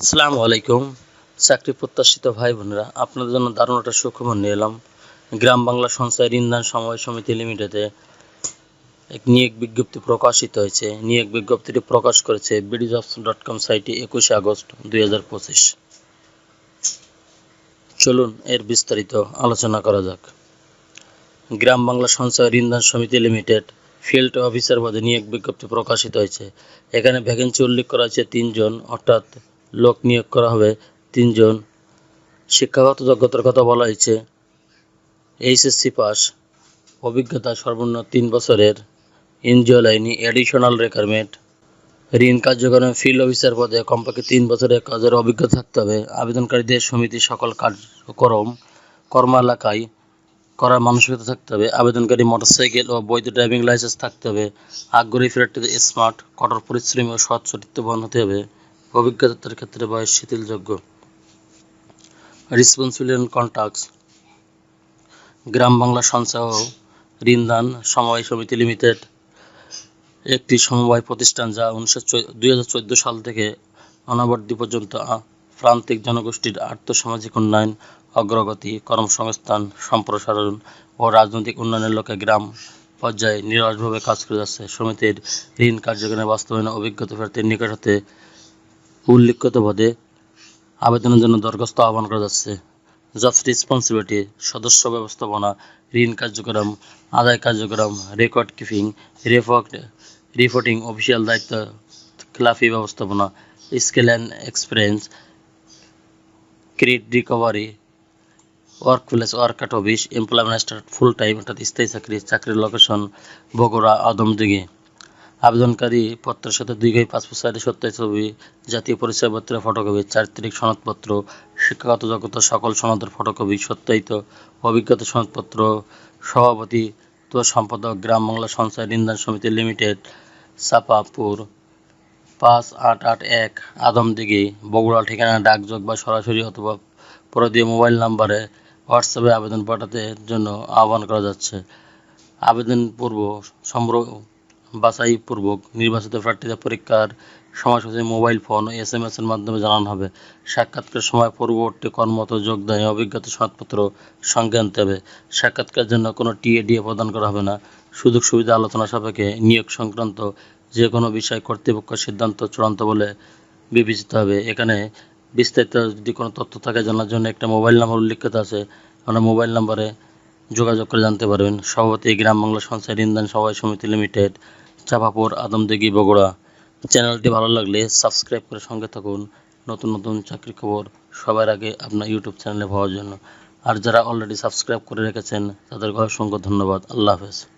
আসসালামু আলাইকুম। চাকরি প্রত্যাশিত ভাই বোনেরা, আপনাদের জন্য দারুণ একটা সুখবর নিয়ে এলাম। গ্রাম বাংলা সঞ্চয় ঋণদান সময় সমিতি লিমিটেডে এক নিয়োগ বিজ্ঞপ্তি প্রকাশিত হয়েছে। নিয়োগ বিজ্ঞপ্তিটি প্রকাশ করেছে বিডিজবস ডট কম সাইটে একুশে আগস্ট দুই হাজার পঁচিশ। চলুন এর বিস্তারিত আলোচনা করা যাক। গ্রাম বাংলা সঞ্চয় ঋণদান সমিতি লিমিটেড ফিল্ড অফিসার পদে নিয়োগ বিজ্ঞপ্তি প্রকাশিত হয়েছে। এখানে ভ্যাকেন্সি উল্লেখ করা হয়েছে তিনজন, অর্থাৎ লোক নিয়োগ করা হবে। তিনজন শিক্ষাগত যোগ্যতার কথা বলা হয়েছে। HSC pass. অভিজ্ঞতা সর্বনিম্ন তিন বছরের। এনজিও লাইনি অ্যাডিশনাল রেকারমেন্ট। ঋণ কার্যক্রমে ফিল্ড অফিসার পদে কমপক্ষে তিন বছরের কাজের অভিজ্ঞতা থাকতে হবে। আবেদনকারীদের সমিতি সকল কার্যক্রম কর্ম এলাকায় করার মানসিকতা থাকতে হবে। আবেদনকারী মোটরসাইকেল ও বৈধ ড্রাইভিং লাইসেন্স থাকতে হবে। আগ্রহী ফ্ল্যাটটিতে স্মার্ট, কঠোর পরিশ্রমী ও সৎ চরিত্রবান হতে হবে। অভিজ্ঞতার ক্ষেত্রে বয়স শিথিলযোগ্য। রেসপন্সিবিলিটি কন্ট্যাক্টস গ্রাম বাংলা সঞ্চয় ঋণদান সমবায় সমিতি লিমিটেড। একটি সমবায় প্রতিষ্ঠান যা উনিশশো দুই সাল থেকে অনাবর্তি পর্যন্ত প্রান্তিক জনগোষ্ঠীর আর্থসামাজিক উন্নয়ন, অগ্রগতি, কর্মসংস্থান, সম্প্রসারণ ও রাজনৈতিক উন্নয়নের লক্ষ্যে গ্রাম পর্যায়ে নিরলসভাবে কাজ করে যাচ্ছে। সমিতির ঋণ কার্যক্রমে বাস্তবায়নে অভিজ্ঞতা প্রার্থীর নিকট হতে উল্লিখিত পদে আবেদনের জন্য দরখাস্ত আহ্বান করা যাচ্ছে। জবস রেসপন্সিবিলিটি সদস্য ব্যবস্থাপনা, ঋণ কার্যক্রম, আদায় কার্যক্রম record keeping report reporting official দায়িত্ব, খেলাফি ব্যবস্থাপনা skill and experience credit recovery work place work at office employment full time অর্থাৎ স্থায়ী চাকরি, চাকরির লোকেশন বগুড়া, আদমদিঘি। আবেদনকারী পত্রের সাথে দুই গাই পাসপোর্ট সাইজের সত্যায়িত ছবি, জাতীয় পরিচয়পত্রের ফটোকপি চারিত্রিক সনদপত্র, শিক্ষাগত যোগ্যতা সকল সনদের ফটোকপি সত্যায়িত অভিজ্ঞতা সনদপত্র, সভাপতি, তো সম্পাদক, গ্রাম বাংলা সঞ্চয় ঋণদান সমিতি লিমিটেড, চাপাপুর, পাঁচ আট আট এক, আদমদিঘি, বগুড়া, ঠিকানা, ডাকযোগ বা সরাসরি অথবা প্রদীয় মোবাইল নাম্বারে হোয়াটসঅ্যাপে আবেদন পাঠাতে জন্য আহ্বান করা যাচ্ছে। আবেদন পূর্ব সম্র বাছাইপূর্বক নির্বাচিত প্রার্থীদের পরীক্ষার সময়সূচি মোবাইল ফোন এস এম এর মাধ্যমে জানানো হবে। সাক্ষাৎকার সময় পূর্ববর্তী কর্মরত যোগদানে অভিজ্ঞতা সনদপত্র সঙ্গে আনতে হবে। সাক্ষাৎকারের জন্য কোনো টিএডিএ প্রদান করা হবে না। সুযোগ সুবিধা আলোচনা সাপেক্ষে নিয়োগ সংক্রান্ত যে কোনো বিষয় কর্তৃপক্ষ সিদ্ধান্ত চূড়ান্ত বলে বিবেচিত হবে। এখানে বিস্তারিত যদি কোনো তথ্য থাকে জানার জন্য একটা মোবাইল নাম্বার উল্লেখিত আছে। আমরা মোবাইল নাম্বারে যোগাযোগ করে জানতে পারবেন। সভাপতি গ্রাম বাংলা সঞ্চয় ঋণদান সবাই সমিতি লিমিটেড চাপাপুর, আদমদিঘি, বগুড়া। চ্যানেলটি ভালো লাগলে সাবস্ক্রাইব করে সঙ্গে থাকুন। নতুন নতুন চাকরি খবর সবার আগে আপনার ইউটিউব চ্যানেলে পাওয়ার জন্য। আর যারা অলরেডি সাবস্ক্রাইব করে রেখেছেন, তাদেরকে অসংখ্য ধন্যবাদ। আল্লাহ হাফেজ।